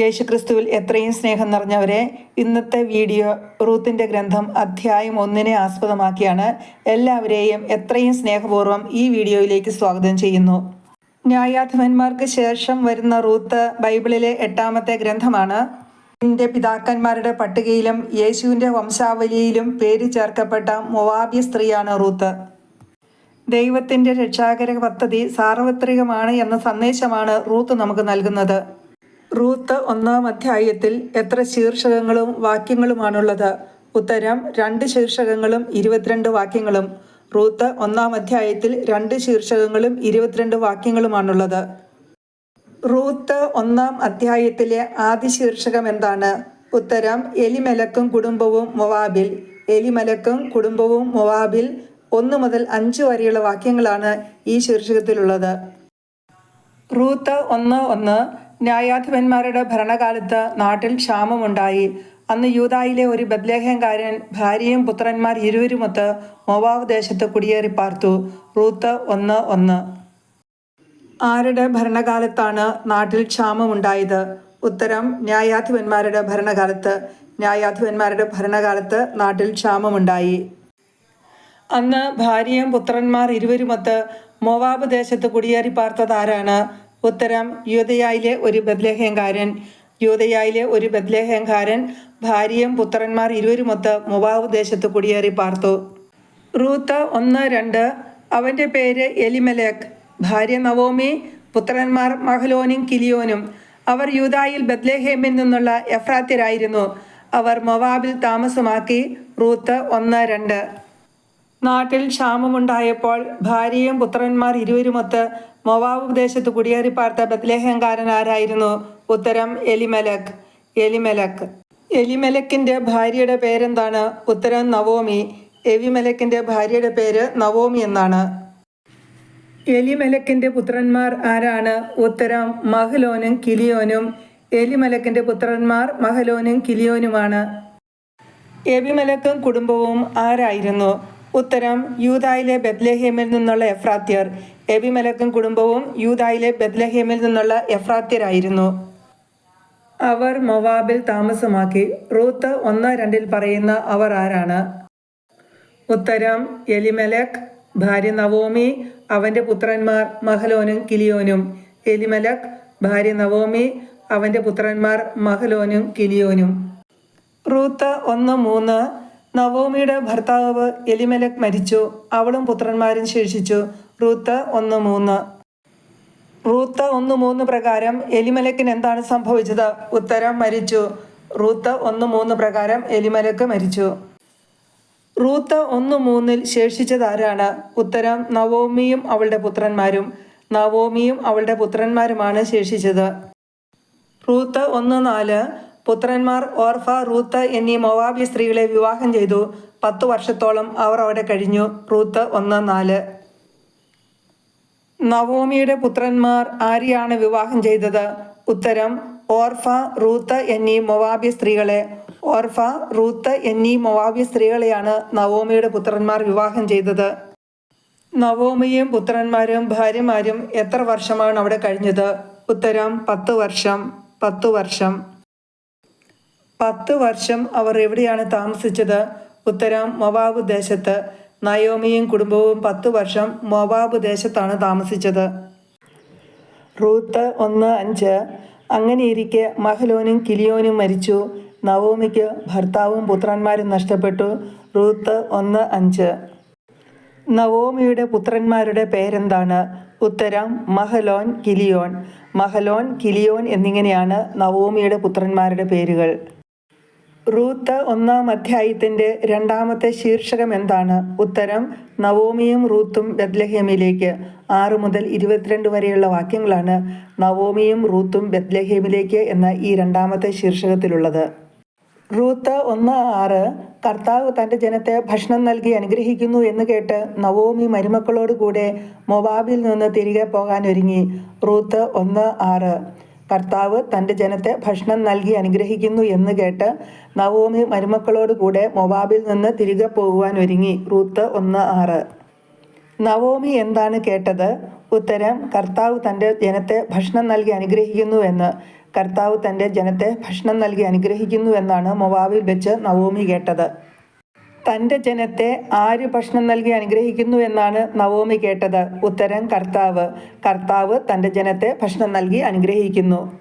യേശുക്രിസ്തുവിൽ എത്രയും സ്നേഹം നിറഞ്ഞവരെ ഇന്നത്തെ വീഡിയോ റൂത്തിന്റെ ഗ്രന്ഥം അധ്യായം ഒന്നിനെ ആസ്പദമാക്കിയാണ് എല്ലാവരെയും എത്രയും സ്നേഹപൂർവം ഈ വീഡിയോയിലേക്ക് സ്വാഗതം ചെയ്യുന്നു. ന്യായാധിപന്മാർക്ക് ശേഷം വരുന്ന റൂത്ത് ബൈബിളിലെ എട്ടാമത്തെ ഗ്രന്ഥമാണ്. എന്റെ പിതാക്കന്മാരുടെ പട്ടികയിലും യേശുവിന്റെ വംശാവലിയിലും പേര് ചേർക്കപ്പെട്ട മൊവാബി സ്ത്രീയാണ് റൂത്ത്. ദൈവത്തിന്റെ രക്ഷാകര പദ്ധതി സാർവത്രികമാണ് എന്ന സന്ദേശമാണ് റൂത്ത് നമുക്ക് നൽകുന്നത്. റൂത്ത് ഒന്നാം അധ്യായത്തിൽ എത്ര ശീർഷകങ്ങളും വാക്യങ്ങളുമാണുള്ളത്? ഉത്തരം രണ്ട് ശീർഷകങ്ങളും ഇരുപത്തിരണ്ട് വാക്യങ്ങളും. റൂത്ത് ഒന്നാം അധ്യായത്തിൽ രണ്ട് ശീർഷകങ്ങളും ഇരുപത്തിരണ്ട് വാക്യങ്ങളുമാണുള്ളത്. റൂത്ത് ഒന്നാം അധ്യായത്തിലെ ആദ്യ ശീർഷകം എന്താണ്? ഉത്തരം എലിമലക്കും കുടുംബവും മൊവാബിൽ. എലിമലക്കും കുടുംബവും മൊവാബിൽ ഒന്ന് മുതൽ അഞ്ച് വരെയുള്ള വാക്യങ്ങളാണ് ഈ ശീർഷകത്തിലുള്ളത്. റൂത്ത് ഒന്ന് ഒന്ന് ന്യായാധിപന്മാരുടെ ഭരണകാലത്ത് നാട്ടിൽ ക്ഷാമമുണ്ടായി. അന്ന് യൂതായിലെ ഒരു ബദ്ലേഹംകാരൻ ഭാര്യയും പുത്രന്മാർ ഇരുവരുമൊത്ത് മൊവാവ് ദേശത്ത് കുടിയേറി പാർത്തു. റൂത്ത് ഒന്ന് ഒന്ന്. ആരുടെ ഭരണകാലത്താണ് നാട്ടിൽ ക്ഷാമമുണ്ടായത്? ഉത്തരം ന്യായാധിപന്മാരുടെ ഭരണകാലത്ത്. ന്യായാധിപന്മാരുടെ ഭരണകാലത്ത് നാട്ടിൽ ക്ഷാമമുണ്ടായി. അന്ന് ഭാര്യയും പുത്രന്മാർ ഇരുവരുമൊത്ത് മോവാബ് ദേശത്ത് കുടിയേറി പാർത്തത് ആരാണ് ഉത്തരം യൂതയായിലെ ഒരു ബദ്ലേഹേങ്കാരൻ യൂതയായിലെ ഒരു ബദ്ലേഹേങ്കാരൻ ഭാര്യയും പുത്രന്മാർ ഇരുവരുമൊത്ത് മുബാവ് ദേശത്ത് കുടിയേറി പാർത്തു. റൂത്ത് ഒന്ന് രണ്ട്. അവന്റെ പേര് എലിമലേഖ് ഭാര്യ നവോമി പുത്രന്മാർ മഹലോനും കിലിയോനും. അവർ യൂതായിൽ ബദ്ലേഹേമിൽ നിന്നുള്ള എഫ്രാത്യരായിരുന്നു. അവർ മൊവാബിൽ താമസമാക്കി. റൂത്ത് ഒന്ന് രണ്ട്. നാട്ടിൽ ക്ഷാമമുണ്ടായപ്പോൾ ഭാര്യയും പുത്രന്മാർ ഇരുവരുമൊത്ത് മൊവാബ് ദേശത്ത് കുടിയേറി പാർത്ത ബദ്ലേഹങ്കാരൻ ആരായിരുന്നു? ഉത്തരം എലിമലക്. എലിമലക്. എലിമലക്കിന്റെ ഭാര്യയുടെ പേരെന്താണ്? ഉത്തരം നവോമി. എവിമലക്കിന്റെ ഭാര്യയുടെ പേര് നവോമി എന്നാണ്. എലിമലക്കിന്റെ പുത്രന്മാർ ആരാണ്? ഉത്തരം മഹലോനും കിലിയോനും. എലിമലക്കിന്റെ പുത്രന്മാർ മഹലോനും കിലിയോനുമാണ്. എബിമലക്കും കുടുംബവും ആരായിരുന്നു? ഉത്തരം യൂതായിലെ ബദ്ലഹേമിൽ നിന്നുള്ള എഫ്രാത്യർ. എബിമലക്കും കുടുംബവും യൂതായിലെ ബദ്ലഹേമിൽ നിന്നുള്ള എഫ്രാത്യരായിരുന്നു. അവർ മൊവാബിൽ താമസമാക്കി. റൂത്ത് ഒന്ന് രണ്ടിൽ പറയുന്ന അവർ ആരാണ്? ഉത്തരം എലിമലക് ഭാര്യ നവോമി അവന്റെ പുത്രന്മാർ മഹലോനും കിലിയോനും. എലിമലക് ഭാര്യ നവോമി അവന്റെ പുത്രന്മാർ മഹലോനും കിലിയോനും. റൂത്ത് ഒന്ന് മൂന്ന് നവോമിയുടെ ഭർത്താവ് എലിമലക് മരിച്ചു. അവളും പുത്രന്മാരും ശേഷിച്ചു. റൂത്ത് ഒന്ന് മൂന്ന്. റൂത്ത് ഒന്ന് മൂന്ന് പ്രകാരം എലിമലക്കിന് എന്താണ് സംഭവിച്ചത്? ഉത്തരം മരിച്ചു. റൂത്ത് ഒന്ന് മൂന്ന് പ്രകാരം എലിമലക്ക് മരിച്ചു. റൂത്ത് ഒന്ന് മൂന്നിൽ ശേഷിച്ചത് ആരാണ്? ഉത്തരം നവോമിയും അവളുടെ പുത്രന്മാരും. നവോമിയും അവളുടെ പുത്രന്മാരുമാണ് ശേഷിച്ചത്. റൂത്ത് ഒന്ന് നാല്. പുത്രന്മാർ ഓർഫ റൂത്ത് എന്നീ മൊവാബി സ്ത്രീകളെ വിവാഹം ചെയ്തു. പത്തു വർഷത്തോളം അവർ അവിടെ കഴിഞ്ഞു. റൂത്ത് ഒന്ന് നാല്. നവോമിയുടെ പുത്രന്മാർ ആരെയാണ് വിവാഹം ചെയ്തത്? ഉത്തരം ഓർഫ റൂത്ത് എന്നീ മൊവാബി സ്ത്രീകളെ. ഓർഫ റൂത്ത് എന്നീ മൊവാബി സ്ത്രീകളെയാണ് നവോമിയുടെ പുത്രന്മാർ വിവാഹം ചെയ്തത്. നവോമിയും പുത്രന്മാരും ഭാര്യമാരും എത്ര വർഷമാണ് അവിടെ കഴിഞ്ഞത്? ഉത്തരം പത്ത് വർഷം. പത്ത് വർഷം. പത്ത് വർഷം അവർ എവിടെയാണ് താമസിച്ചത്? ഉത്തരം മൊവാബ് ദേശത്ത്. നയോമിയും കുടുംബവും പത്ത് വർഷം മൊവാബ് ദേശത്താണ് താമസിച്ചത്. റൂത്ത് ഒന്ന് അഞ്ച്. അങ്ങനെയിരിക്കെ മഹലോനും കിലിയോനും മരിച്ചു. നവോമിക്ക് ഭർത്താവും പുത്രന്മാരും നഷ്ടപ്പെട്ടു. റൂത്ത് ഒന്ന് അഞ്ച്. നവോമിയുടെ പുത്രന്മാരുടെ പേരെന്താണ്? ഉത്തരം മഹലോൻ കിലിയോൻ. മഹലോൻ കിലിയോൻ എന്നിങ്ങനെയാണ് നവോമിയുടെ പുത്രന്മാരുടെ പേരുകൾ. റൂത്ത് ഒന്നാം അധ്യായത്തിന്റെ രണ്ടാമത്തെ ശീർഷകം എന്താണ്? ഉത്തരം നവോമിയും റൂത്തും ബദ്ലഹേമിലേക്ക് ആറ് മുതൽ ഇരുപത്തിരണ്ട് വരെയുള്ള വാക്യങ്ങളാണ് നവോമിയും റൂത്തും ബദ്ലഹേമിലേക്ക് എന്ന ഈ രണ്ടാമത്തെ ശീർഷകത്തിലുള്ളത്. റൂത്ത് ഒന്ന് ആറ് കർത്താവ് തന്റെ ജനത്തെ ഭക്ഷണം നൽകി അനുഗ്രഹിക്കുന്നു എന്ന് കേട്ട് നവോമി മരുമക്കളോടുകൂടെ മൊബാബിൽ നിന്ന് തിരികെ പോകാൻ ഒരുങ്ങി റൂത്ത് ഒന്ന് ആറ് കർത്താവ് തന്റെ ജനത്തെ ഭക്ഷണം നൽകി അനുഗ്രഹിക്കുന്നു എന്ന് കേട്ട് നവോമി മരുമക്കളോടുകൂടെ മൊബാബിൽ നിന്ന് തിരികെ പോകുവാൻ ഒരുങ്ങി. റൂത്ത് ഒന്ന് ആറ്. നവോമി എന്താണ് കേട്ടത്? ഉത്തരം കർത്താവ് തന്റെ ജനത്തെ ഭക്ഷണം നൽകി അനുഗ്രഹിക്കുന്നു എന്ന്. കർത്താവ് തന്റെ ജനത്തെ ഭക്ഷണം നൽകി അനുഗ്രഹിക്കുന്നു എന്നാണ് മൊബാബിൽ വെച്ച് നവോമി കേട്ടത്. തന്റെ ജനത്തെ ആര് ഭക്ഷണം നൽകി അനുഗ്രഹിക്കുന്നു എന്നാണ് നവോമി കേട്ടത്. ഉത്തരം കർത്താവ്. കർത്താവ് തന്റെ ജനത്തെ ഭക്ഷണം നൽകി അനുഗ്രഹിക്കുന്നു.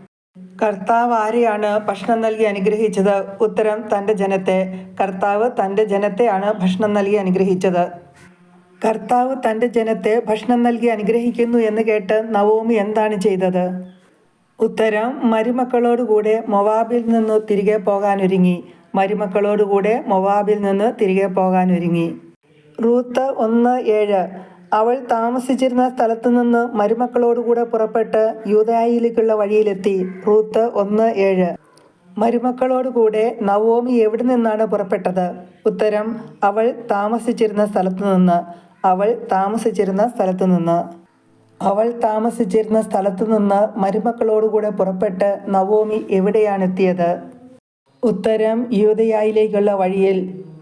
കർത്താവ് ആരെയാണ് ഭക്ഷണം നൽകി അനുഗ്രഹിച്ചത്? ഉത്തരം തന്റെ ജനത്തെ. കർത്താവ് തന്റെ ജനത്തെയാണ് ഭക്ഷണം നൽകി അനുഗ്രഹിച്ചത്. കർത്താവ് തന്റെ ജനത്തെ ഭക്ഷണം നൽകി അനുഗ്രഹിക്കുന്നു എന്ന് കേട്ട് നവോമി എന്താണ് ചെയ്തത്? ഉത്തരം മരുമക്കളോടുകൂടെ മൊവാബിൽ നിന്ന് തിരികെ പോകാനൊരുങ്ങി. മരുമക്കളോടുകൂടെ മൊവാബിൽ നിന്ന് തിരികെ പോകാൻ ഒരുങ്ങി റൂത്ത് ഒന്ന് ഏഴ്. അവൾ താമസിച്ചിരുന്ന സ്ഥലത്തു നിന്ന് മരുമക്കളോടുകൂടെ പുറപ്പെട്ട് യൂതായിലേക്കുള്ള വഴിയിലെത്തി. റൂത്ത് ഒന്ന് ഏഴ്. മരുമക്കളോടുകൂടെ നവോമി എവിടെ നിന്നാണ് പുറപ്പെട്ടത്? ഉത്തരം അവൾ താമസിച്ചിരുന്ന സ്ഥലത്തു നിന്ന്. അവൾ താമസിച്ചിരുന്ന സ്ഥലത്തു നിന്ന്. അവൾ താമസിച്ചിരുന്ന സ്ഥലത്തു നിന്ന് മരുമക്കളോടുകൂടെ പുറപ്പെട്ട് നവോമി എവിടെയാണെത്തിയത്? ഉത്തരം യൂതയായിലേക്കുള്ള വഴിയിൽ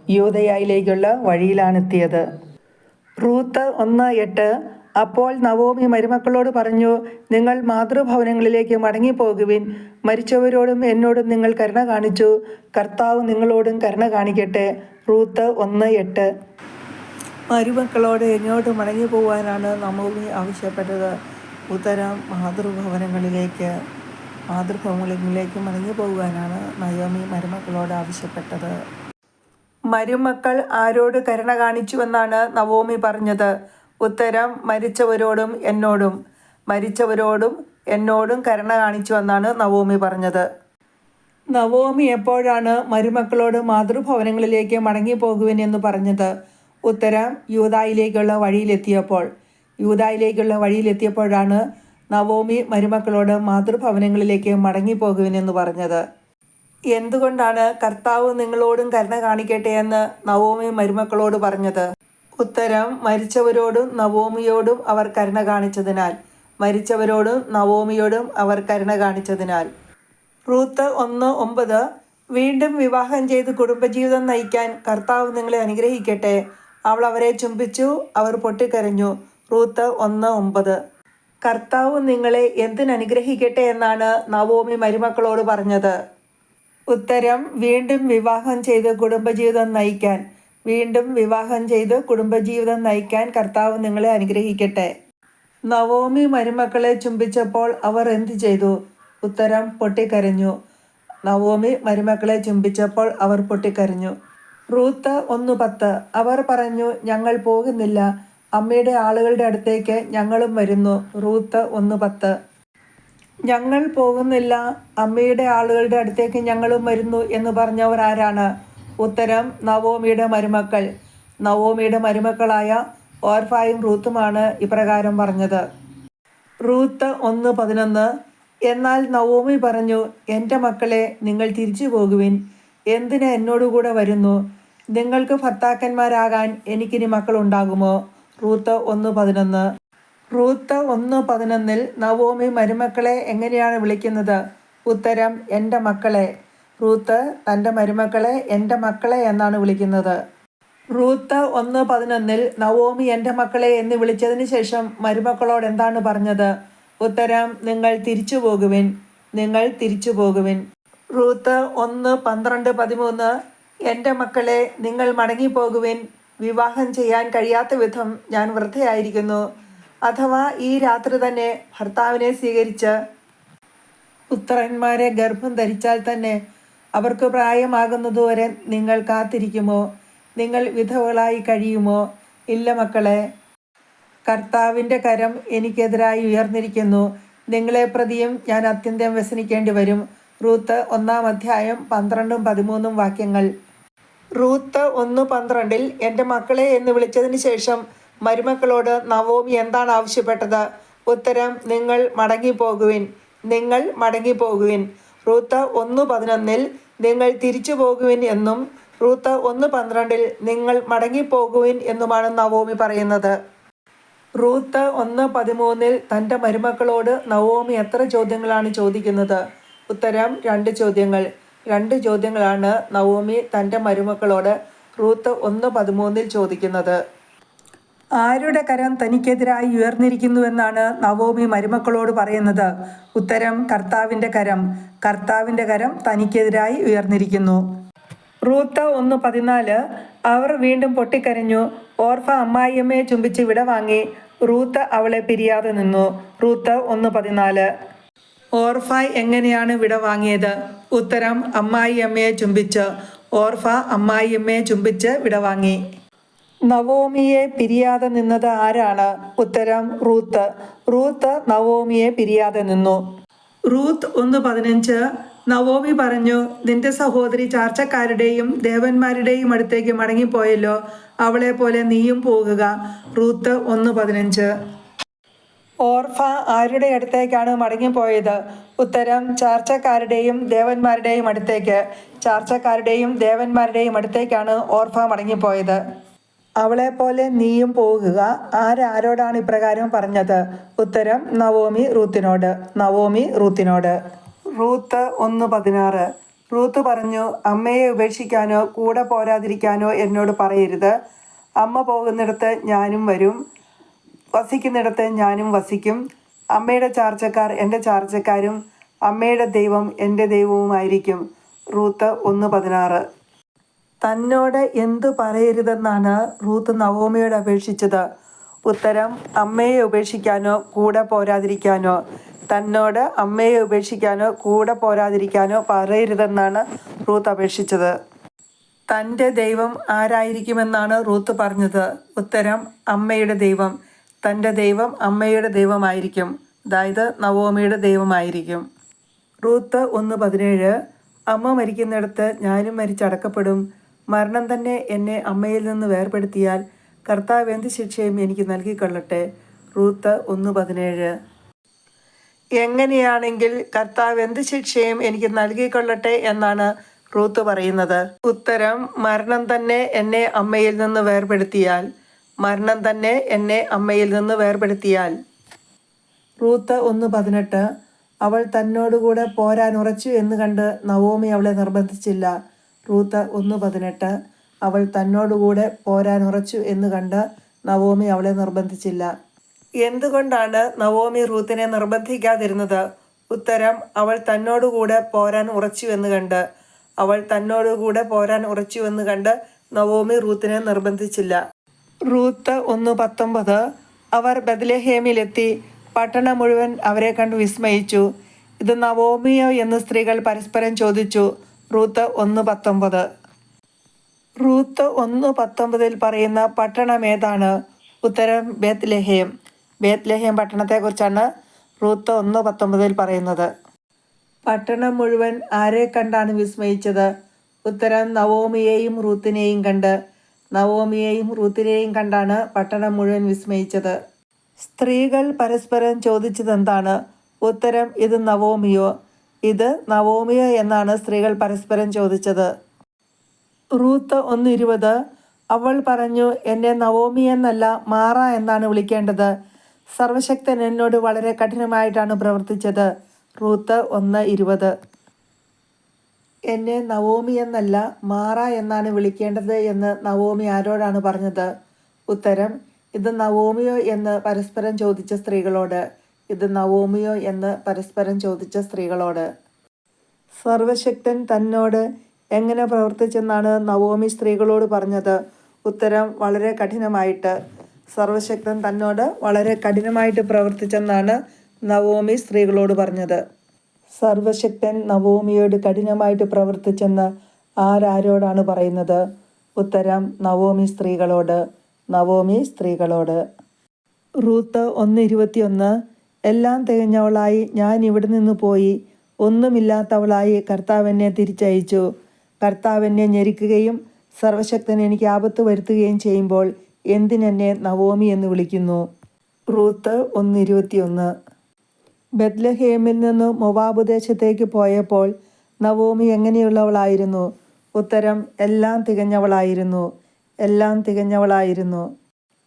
യൂതയായിലേക്കുള്ള വഴിയിലാണെത്തിയത്. റൂത്ത് ഒന്ന് എട്ട് അപ്പോൾ നവോമി മരുമക്കളോട് പറഞ്ഞു നിങ്ങൾ മാതൃഭവനങ്ങളിലേക്ക് മടങ്ങിപ്പോകുവിൻ. മരിച്ചവരോടും എന്നോടും നിങ്ങൾ കരുണ കാണിച്ചു. കർത്താവ് നിങ്ങളോടും കരുണ കാണിക്കട്ടെ. റൂത്ത് ഒന്ന് എട്ട്. മരുമക്കളോട് എന്നോട് മടങ്ങി പോകാനാണ് നവോമി ആവശ്യപ്പെട്ടത്. ഉത്തരം മാതൃഭവനങ്ങളിലേക്ക്. മാതൃഭവനങ്ങളിലേക്ക് മടങ്ങി പോകുവാനാണ് നയോമി മരുമക്കളോട് ആവശ്യപ്പെട്ടത്. മരുമക്കൾ ആരോട് കരുണ കാണിച്ചുവെന്നാണ് നവോമി പറഞ്ഞത്. ഉത്തരം മരിച്ചവരോടും എന്നോടും. മരിച്ചവരോടും എന്നോടും കരുണ കാണിച്ചുവെന്നാണ് നവോമി പറഞ്ഞത്. നവോമി എപ്പോഴാണ് മരുമക്കളോട് മാതൃഭവനങ്ങളിലേക്ക് മടങ്ങിപ്പോകുവിൻ എന്ന് പറഞ്ഞത്? ഉത്തരം യൂതായിലേക്കുള്ള വഴിയിലെത്തിയപ്പോൾ. യൂതായിലേക്കുള്ള വഴിയിലെത്തിയപ്പോഴാണ് നവോമി മരുമക്കളോട് മാതൃഭവനങ്ങളിലേക്ക് മടങ്ങിപ്പോകുവിനെന്ന് പറഞ്ഞത്. എന്തുകൊണ്ടാണ് കർത്താവ് നിങ്ങളോടും കരുണ കാണിക്കട്ടെ എന്ന് നവോമി മരുമക്കളോട് പറഞ്ഞത്? ഉത്തരം മരിച്ചവരോടും നവോമിയോടും അവർ കരുണ കാണിച്ചതിനാൽ. മരിച്ചവരോടും നവോമിയോടും അവർ കരുണ കാണിച്ചതിനാൽ. റൂത്ത് ഒന്ന് ഒമ്പത് വീണ്ടും വിവാഹം ചെയ്ത് കുടുംബജീവിതം നയിക്കാൻ കർത്താവ് നിങ്ങളെ അനുഗ്രഹിക്കട്ടെ. അവൾ അവരെ ചുംബിച്ചു അവർ പൊട്ടിക്കരഞ്ഞു. റൂത്ത് ഒന്ന് ഒമ്പത്. കർത്താവ് നിങ്ങളെ എന്തിനനുഗ്രഹിക്കട്ടെ എന്നാണ് നവോമി മരുമക്കളോട് പറഞ്ഞത്. ഉത്തരം വീണ്ടും വിവാഹം ചെയ്ത് കുടുംബജീവിതം നയിക്കാൻ. വീണ്ടും വിവാഹം ചെയ്ത് കുടുംബജീവിതം നയിക്കാൻ കർത്താവ് നിങ്ങളെ അനുഗ്രഹിക്കട്ടെ. നവോമി മരുമക്കളെ ചുംബിച്ചപ്പോൾ അവർ എന്തു ചെയ്തു? ഉത്തരം പൊട്ടിക്കരഞ്ഞു. നവോമി മരുമക്കളെ ചുംബിച്ചപ്പോൾ അവർ പൊട്ടിക്കരഞ്ഞു. റൂത്ത് ഒന്ന് പത്ത്. അവർ പറഞ്ഞു ഞങ്ങൾ പോകുന്നില്ല. അമ്മയുടെ ആളുകളുടെ അടുത്തേക്ക് ഞങ്ങളും വരുന്നു. റൂത്ത് ഒന്ന് പത്ത്. ഞങ്ങൾ പോകുന്നില്ല. അമ്മയുടെ ആളുകളുടെ അടുത്തേക്ക് ഞങ്ങളും വരുന്നു എന്ന് പറഞ്ഞവർ ആരാണ്? ഉത്തരം നവോമിയുടെ മരുമക്കൾ. നവോമിയുടെ മരുമക്കളായ ഓർഫായും റൂത്തുമാണ് ഇപ്രകാരം പറഞ്ഞത്. റൂത്ത് ഒന്ന് പതിനൊന്ന്. എന്നാൽ നവോമി പറഞ്ഞു എന്റെ മക്കളെ നിങ്ങൾ തിരിച്ചു പോകുവിൻ. എന്തിന് എന്നോടുകൂടെ വരുന്നു? നിങ്ങൾക്ക് ഭർത്താക്കന്മാരാകാൻ എനിക്കിനി മക്കളുണ്ടാകുമോ? റൂത്ത് ഒന്ന് പതിനൊന്ന്. റൂത്ത് ഒന്ന് പതിനൊന്നിൽ നവോമി മരുമക്കളെ എങ്ങനെയാണ് വിളിക്കുന്നത്? ഉത്തരം എന്റെ മക്കളെ. റൂത്ത് തന്റെ മരുമക്കളെ എന്റെ മക്കളെ എന്നാണ് വിളിക്കുന്നത്. റൂത്ത് ഒന്ന് പതിനൊന്നിൽ നവോമി എന്റെ മക്കളെ എന്ന് വിളിച്ചതിന് ശേഷം മരുമക്കളോട് എന്താണ് പറഞ്ഞത്? ഉത്തരം നിങ്ങൾ തിരിച്ചു പോകുവിൻ. നിങ്ങൾ തിരിച്ചു പോകുവിൻ. റൂത്ത് ഒന്ന് പന്ത്രണ്ട് പതിമൂന്ന് എന്റെ മക്കളെ നിങ്ങൾ മടങ്ങിപ്പോകുവിൻ. വിവാഹം ചെയ്യാൻ കഴിയാത്ത വിധം ഞാൻ വൃദ്ധയായിരിക്കുന്നു അഥവാ ഈ രാത്രി തന്നെ ഭർത്താവിനെ സ്വീകരിച്ച് പുത്രന്മാരെ ഗർഭം ധരിച്ചാൽ തന്നെ അവർക്ക് പ്രായമാകുന്നതുവരെ നിങ്ങൾ കാത്തിരിക്കുമോ? നിങ്ങൾ വിധവകളായി കഴിയുമോ? ഇല്ല മക്കളെ കർത്താവിന്റെ കരം എനിക്കെതിരായി ഉയർന്നിരിക്കുന്നു. നിങ്ങളെ പ്രതിയും ഞാൻ അത്യന്തം വ്യസനിക്കേണ്ടി വരും. റൂത്ത് ഒന്നാം അധ്യായം പന്ത്രണ്ടും പതിമൂന്നും വാക്യങ്ങൾ. റൂത്ത് ഒന്ന് പന്ത്രണ്ടിൽ എന്റെ മക്കളെ എന്ന് വിളിച്ചതിന് ശേഷം മരുമക്കളോട് നവോമി എന്താണ് ആവശ്യപ്പെട്ടത്? ഉത്തരം നിങ്ങൾ മടങ്ങിപ്പോകുവിൻ. നിങ്ങൾ മടങ്ങിപ്പോകുവിൻ. റൂത്ത് ഒന്ന് പതിനൊന്നിൽ നിങ്ങൾ തിരിച്ചു പോകുവിൻ എന്നും റൂത്ത് ഒന്ന് പന്ത്രണ്ടിൽ നിങ്ങൾ മടങ്ങിപ്പോകുവിൻ എന്നുമാണ് നവോമി പറയുന്നത്. റൂത്ത് ഒന്ന് പതിമൂന്നിൽ തന്റെ മരുമക്കളോട് നവോമി എത്ര ചോദ്യങ്ങളാണ് ചോദിക്കുന്നത്? ഉത്തരം രണ്ട് ചോദ്യങ്ങൾ. രണ്ട് ചോദ്യങ്ങളാണ് നവോമി തന്റെ മരുമക്കളോട് റൂത്ത് ഒന്ന് പതിമൂന്നിൽ ചോദിക്കുന്നത്. ആരുടെ കരം തനിക്കെതിരായി ഉയർന്നിരിക്കുന്നുവെന്നാണ് നവോമി മരുമക്കളോട് പറയുന്നത്. ഉത്തരം കർത്താവിന്റെ കരം. കർത്താവിന്റെ കരം തനിക്കെതിരായി ഉയർന്നിരിക്കുന്നു. റൂത്ത് ഒന്ന് പതിനാല്. അവർ വീണ്ടും പൊട്ടിക്കരഞ്ഞു. ഓർഫ അമ്മായിയമ്മയെ ചുംബിച്ച് വിടവാങ്ങി. റൂത്ത് അവളെ പിരിയാതെ നിന്നു. റൂത്ത് ഒന്ന് പതിനാല്. ഓർഫ എങ്ങനെയാണ് വിട വാങ്ങിയത്? ഉത്തരം അമ്മായിയമ്മയെ ചുംബിച്ച്. ഓർഫ അമ്മായിയമ്മയെ ചുംബിച്ച് വിട വാങ്ങി. നവോമിയെ പിരിയാതെ നിന്നത് ആരാണ്? ഉത്തരം റൂത്ത്. റൂത്ത് നവോമിയെ പിരിയാതെ നിന്നു. റൂത്ത് ഒന്ന് പതിനഞ്ച്. നവോമി പറഞ്ഞു നിന്റെ സഹോദരി ചാർച്ചക്കാരുടെയും ദേവന്മാരുടെയും അടുത്തേക്ക് മടങ്ങിപ്പോയല്ലോ. അവളെ പോലെ നീയും പോകുക. റൂത്ത് ഒന്ന് പതിനഞ്ച്. ഓർഫ ആരുടെ അടുത്തേക്കാണ് മടങ്ങിപ്പോയത്? ഉത്തരം ചാർച്ചക്കാരുടെയും ദേവന്മാരുടെയും അടുത്തേക്ക്. ചാർച്ചക്കാരുടെയും ദേവന്മാരുടെയും അടുത്തേക്കാണ് ഓർഫ മടങ്ങിപ്പോയത്. അവളെ പോലെ നീയും പോകുക. ആരാരോടാണ് ഇപ്രകാരം പറഞ്ഞത്? ഉത്തരം നവോമി റൂത്തിനോട്. നവോമി റൂത്തിനോട്. റൂത്ത് ഒന്ന് പതിനാറ്. റൂത്ത് പറഞ്ഞു അമ്മയെ ഉപേക്ഷിക്കാനോ കൂടെ പോരാതിരിക്കാനോ എന്നോട് പറയരുത്. അമ്മ പോകുന്നിടത്ത് ഞാനും വരും. വസിക്കുന്നിടത്ത് ഞാനും വസിക്കും. അമ്മയുടെ ചാർച്ചക്കാർ എന്റെ ചാർച്ചക്കാരും അമ്മയുടെ ദൈവം എന്റെ ദൈവവുമായിരിക്കും. റൂത്ത് ഒന്ന് പതിനാറ്. തന്നോട് എന്തു പറയരുതെന്നാണ് റൂത്ത് നവോമിയോട് അപേക്ഷിച്ചത്. ഉത്തരം അമ്മയെ ഉപേക്ഷിക്കാനോ കൂടെ പോരാതിരിക്കാനോ. തന്നോട് അമ്മയെ ഉപേക്ഷിക്കാനോ കൂടെ പോരാതിരിക്കാനോ പറയരുതെന്നാണ് റൂത്ത് അപേക്ഷിച്ചത്. തന്റെ ദൈവം ആരായിരിക്കുമെന്നാണ് റൂത്ത് പറഞ്ഞത്. ഉത്തരം അമ്മയുടെ ദൈവം. തന്റെ ദൈവം അമ്മയുടെ ദൈവമായിരിക്കും. അതായത് നവോമിയുടെ ദൈവമായിരിക്കും. റൂത്ത് ഒന്ന് പതിനേഴ് അമ്മ മരിക്കുന്നിടത്ത് ഞാനും മരിച്ചടക്കപ്പെടും. മരണം തന്നെ എന്നെ അമ്മയിൽ നിന്ന് വേർപെടുത്തിയാൽ കർത്താവ് എന്ത് ശിക്ഷയും എനിക്ക് നൽകിക്കൊള്ളട്ടെ. റൂത്ത് ഒന്ന് പതിനേഴ്. എങ്ങനെയാണെങ്കിൽ കർത്താവ് എന്ത് ശിക്ഷയും എനിക്ക് നൽകിക്കൊള്ളട്ടെ എന്നാണ് റൂത്ത് പറയുന്നത്. ഉത്തരം മരണം തന്നെ എന്നെ അമ്മയിൽ നിന്ന് വേർപെടുത്തിയാൽ. മരണം തന്നെ എന്നെ അമ്മയിൽ നിന്ന് വേർപെടുത്തിയാൽ. റൂത്ത് ഒന്ന് പതിനെട്ട് അവൾ തന്നോടുകൂടെ പോരാൻ ഉറച്ചു എന്ന് കണ്ട് നവോമി അവളെ നിർബന്ധിച്ചില്ല. റൂത്ത് ഒന്ന് പതിനെട്ട് അവൾ തന്നോടുകൂടെ പോരാൻ ഉറച്ചു എന്ന് കണ്ട് നവോമി അവളെ നിർബന്ധിച്ചില്ല. എന്തുകൊണ്ടാണ് നവോമി റൂത്തിനെ നിർബന്ധിക്കാതിരുന്നത്? ഉത്തരം അവൾ തന്നോടുകൂടെ പോരാൻ ഉറച്ചു എന്ന് കണ്ട്. അവൾ തന്നോടുകൂടെ പോരാൻ ഉറച്ചു എന്ന് കണ്ട് നവോമി റൂത്തിനെ നിർബന്ധിച്ചില്ല. റൂത്ത് ഒന്ന് പത്തൊമ്പത്. അവർ ബദലഹേമിലെത്തി പട്ടണം മുഴുവൻ അവരെ കണ്ട് വിസ്മയിച്ചു. ഇത് നവോമിയോ എന്ന് സ്ത്രീകൾ പരസ്പരം ചോദിച്ചു. റൂത്ത് ഒന്ന് പത്തൊമ്പത്. റൂത്ത് ഒന്ന് പത്തൊമ്പതിൽ പറയുന്ന പട്ടണം ഏതാണ്? ഉത്തരം ബേത്ലഹേം. ബേത്ലഹേം പട്ടണത്തെക്കുറിച്ചാണ് റൂത്ത് ഒന്ന് പത്തൊമ്പതിൽ പറയുന്നത്. പട്ടണം മുഴുവൻ ആരെ കണ്ടാണ് വിസ്മയിച്ചത്? ഉത്തരം നവോമിയെയും റൂത്തിനെയും കണ്ട്. നവോമിയെയും റൂത്തിനെയും കണ്ടാണ് പട്ടണം മുഴുവൻ വിസ്മയിച്ചത്. സ്ത്രീകൾ പരസ്പരം ചോദിച്ചതെന്താണ്? ഉത്തരം ഇത് നവോമിയോ. ഇത് നവോമിയോ എന്നാണ് സ്ത്രീകൾ പരസ്പരം ചോദിച്ചത്. റൂത്ത് ഒന്ന് ഇരുപത് അവൾ പറഞ്ഞു എന്നെ നവോമി എന്നല്ല മാറ എന്നാണ് വിളിക്കേണ്ടത്. സർവശക്തൻ എന്നോട് വളരെ കഠിനമായിട്ടാണ് പ്രവർത്തിച്ചത്. റൂത്ത് ഒന്ന് ഇരുപത്. എന്നെ നവോമി എന്നല്ല മാറ എന്നാണ് വിളിക്കേണ്ടത് എന്ന് നവോമി ആരോടാണ് പറഞ്ഞത്? ഉത്തരം ഇത് നവോമിയോ എന്ന് പരസ്പരം ചോദിച്ച സ്ത്രീകളോട്. ഇത് നവോമിയോ എന്ന് പരസ്പരം ചോദിച്ച സ്ത്രീകളോട്. സർവശക്തൻ തന്നോട് എങ്ങനെ പ്രവർത്തിച്ചെന്നാണ് നവോമി സ്ത്രീകളോട് പറഞ്ഞത്? ഉത്തരം വളരെ കഠിനമായിട്ട്. സർവശക്തൻ തന്നോട് വളരെ കഠിനമായിട്ട് പ്രവർത്തിച്ചെന്നാണ് നവോമി സ്ത്രീകളോട് പറഞ്ഞത്. സർവശക്തൻ നവോമിയോട് കഠിനമായിട്ട് പ്രവർത്തിച്ചെന്ന് ആരാരോടാണ് പറയുന്നത്? ഉത്തരം നവോമി സ്ത്രീകളോട്. നവോമി സ്ത്രീകളോട്. റൂത്ത് ഒന്ന് ഇരുപത്തിയൊന്ന് എല്ലാം തികഞ്ഞവളായി ഞാൻ ഇവിടെ നിന്ന് പോയി. ഒന്നുമില്ലാത്തവളായി കർത്താവിനെ തിരിച്ചയച്ചു. കർത്താവിനെ ഞെരുക്കുകയും സർവശക്തൻ എനിക്ക് ആപത്ത് വരുത്തുകയും ചെയ്യുമ്പോൾ എന്തിനെന്നെ നവോമി എന്ന് വിളിക്കുന്നു? റൂത്ത് ഒന്ന് ഇരുപത്തിയൊന്ന് ബത്ലഹേമിൽ നിന്ന് മൊവാബ് ദേശത്തേക്ക് പോയപ്പോൾ നവോമി എങ്ങനെയുള്ളവളായിരുന്നു? ഉത്തരം എല്ലാം തികഞ്ഞവളായിരുന്നു. എല്ലാം തികഞ്ഞവളായിരുന്നു.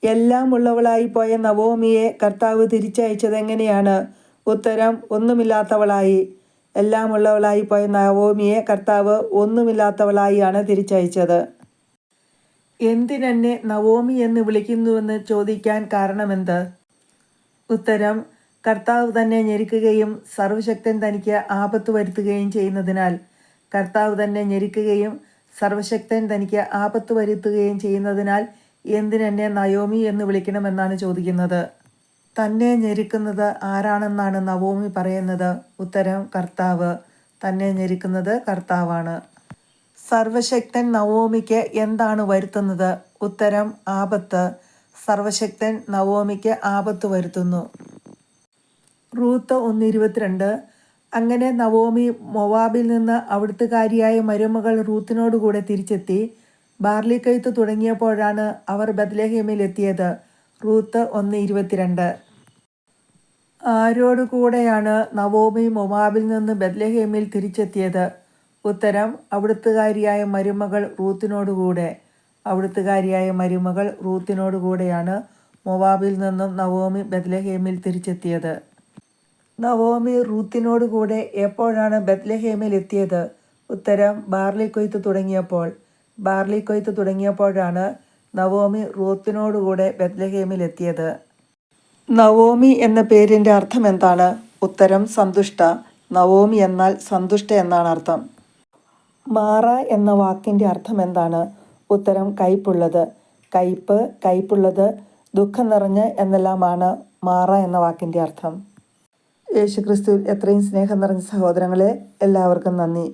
എല്ലാം ഉള്ളവളായി പോയ നവോമിയെ കർത്താവ് തിരിച്ചയച്ചത് എങ്ങനെയാണ് ഉത്തരം ഒന്നുമില്ലാത്തവളായി. എല്ലാം ഉള്ളവളായി പോയ നവോമിയെ കർത്താവ് ഒന്നുമില്ലാത്തവളായിയാണ് തിരിച്ചയച്ചത്. എന്തിനെന്നെ നവോമി എന്ന് വിളിക്കുന്നുവെന്ന് ചോദിക്കാൻ കാരണമെന്ത്? ഉത്തരം കർത്താവ് തന്നെ ഞെരുക്കുകയും സർവശക്തൻ തനിക്ക് ആപത്ത് വരുത്തുകയും ചെയ്യുന്നതിനാൽ കർത്താവ് തന്നെ ഞെരുക്കുകയും സർവശക്തൻ തനിക്ക് ആപത്ത് വരുത്തുകയും ചെയ്യുന്നതിനാൽ എന്തിനെന്നെ നയോമി എന്ന് വിളിക്കണമെന്നാണ് ചോദിക്കുന്നത്. തന്നെ ഞെരുക്കുന്നത് ആരാണെന്നാണ് നവോമി പറയുന്നത്? ഉത്തരം കർത്താവ്. തന്നെ ഞെരുക്കുന്നത് കർത്താവാണ്. സർവശക്തൻ നവോമിക്ക് എന്താണ് വരുത്തുന്നത്? ഉത്തരം ആപത്ത്. സർവശക്തൻ നവോമിക്ക് ആപത്ത് വരുത്തുന്നു. റൂത്ത് ഒന്ന് ഇരുപത്തിരണ്ട് അങ്ങനെ നവോമി മൊവാബിൽ നിന്ന് അവിടുത്തുകാരിയായ മരുമകൾ റൂത്തിനോടുകൂടെ തിരിച്ചെത്തി. ബാർലി കൊയ്ത്ത് തുടങ്ങിയപ്പോഴാണ് അവർ ബദ്ലഹീമിലെത്തിയത് റൂത്ത് ഒന്ന് ഇരുപത്തിരണ്ട് ആരോടുകൂടെയാണ് നവോമി മൊവാബിൽ നിന്ന് ബദ്ലഹേമിൽ തിരിച്ചെത്തിയത്? ഉത്തരം അവിടുത്തുകാരിയായ മരുമകൾ റൂത്തിനോടുകൂടെ. അവിടുത്തുകാരിയായ മരുമകൾ റൂത്തിനോടുകൂടെയാണ് മൊവാബിൽ നിന്നും നവോമി ബദ്ലഹേമിൽ തിരിച്ചെത്തിയത്. നവോമി റൂത്തിനോടുകൂടെ എപ്പോഴാണ് ബത്ലഹേമിൽ എത്തിയത്? ഉത്തരം ബാർലി കൊയ്ത്ത് തുടങ്ങിയപ്പോൾ. ബാർലി കൊയ്ത്ത് തുടങ്ങിയപ്പോഴാണ് നവോമി റൂത്തിനോടുകൂടെ ബത്ലഹേമിൽ എത്തിയത്. നവോമി എന്ന പേരിന്റെ അർത്ഥം എന്താണ്? ഉത്തരം സന്തുഷ്ട. നവോമി എന്നാൽ സന്തുഷ്ട എന്നാണ് അർത്ഥം. മാറ എന്ന വാക്കിന്റെ അർത്ഥം എന്താണ്? ഉത്തരം കയ്പുള്ളത്. കയ്പ് കയ്പുള്ളത് ദുഃഖം നിറഞ്ഞ് എന്നെല്ലാമാണ് മാറ എന്ന വാക്കിന്റെ അർത്ഥം. യേശുക്രിസ്തു എത്രയും സ്നേഹം നിറഞ്ഞ സഹോദരങ്ങളെ എല്ലാവർക്കും നന്ദി.